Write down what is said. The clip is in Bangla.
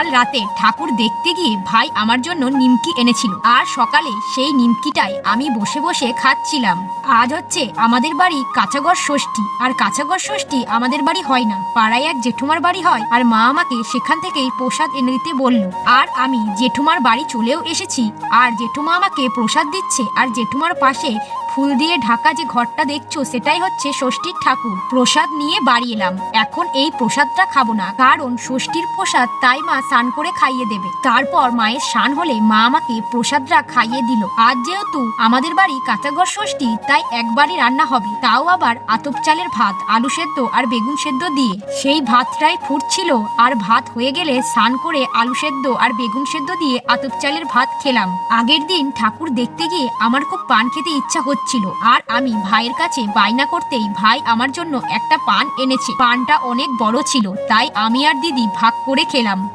কাল রাতে ঠাকুর দেখতে গিয়ে ভাই আমার জন্য নিমকি এনেছিল। আর সকালে সেই নিমকিটাই আমি বসে বসে খাচ্ছিলাম। আজ হচ্ছে আমাদের বাড়ি কাঁচাগড় ষষ্ঠী। আর কাঁচাগড় ষষ্ঠী আমাদের বাড়ি হয় না। পাড়ায় এক জেঠুমার বাড়ি হয় আর মা আমাকে সেখান থেকেই প্রসাদ এনে দিতে বলল। আর আমি জেঠুমার বাড়ি চলেও এসেছি। আর জেঠুমা আমাকে প্রসাদ দিচ্ছে। আর জেঠুমার পাশে ফুল দিয়ে ঢাকা যে ঘরটা দেখছ, সেটাই হচ্ছে ষষ্ঠীর ঠাকুর। প্রসাদ নিয়ে বাড়ি এলাম। এখন এই প্রসাদটা খাব না, কারণ ষষ্ঠীর প্রসাদ তাই মা স্নান করে খাইয়ে দেবে। তারপর মায়ের স্নান হলে মা আমাকে প্রসাদটা খাইয়ে দিল। আজ যেহেতু আমাদের বাড়ি কাঁচাঘর ষষ্ঠী, তাই একবারই রান্না হবে। তাও আবার আতপ চালের ভাত, আলু সেদ্ধ আর বেগুন সেদ্ধ দিয়ে। সেই ভাতটাই ফুটছিল আর ভাত হয়ে গেলে স্নান করে আলু সেদ্ধ আর বেগুন সেদ্ধ দিয়ে আতপ চালের ভাত খেলাম। আগের দিন ঠাকুর দেখতে গিয়ে আমার খুব পান খেতে ইচ্ছা হচ্ছিল। আর আমি ভাইয়ের কাছে বায়না করতেই ভাই আমার জন্য একটা পান এনেছে। পানটা অনেক বড় ছিল, তাই আমি আর দিদি ভাগ করে খেলাম।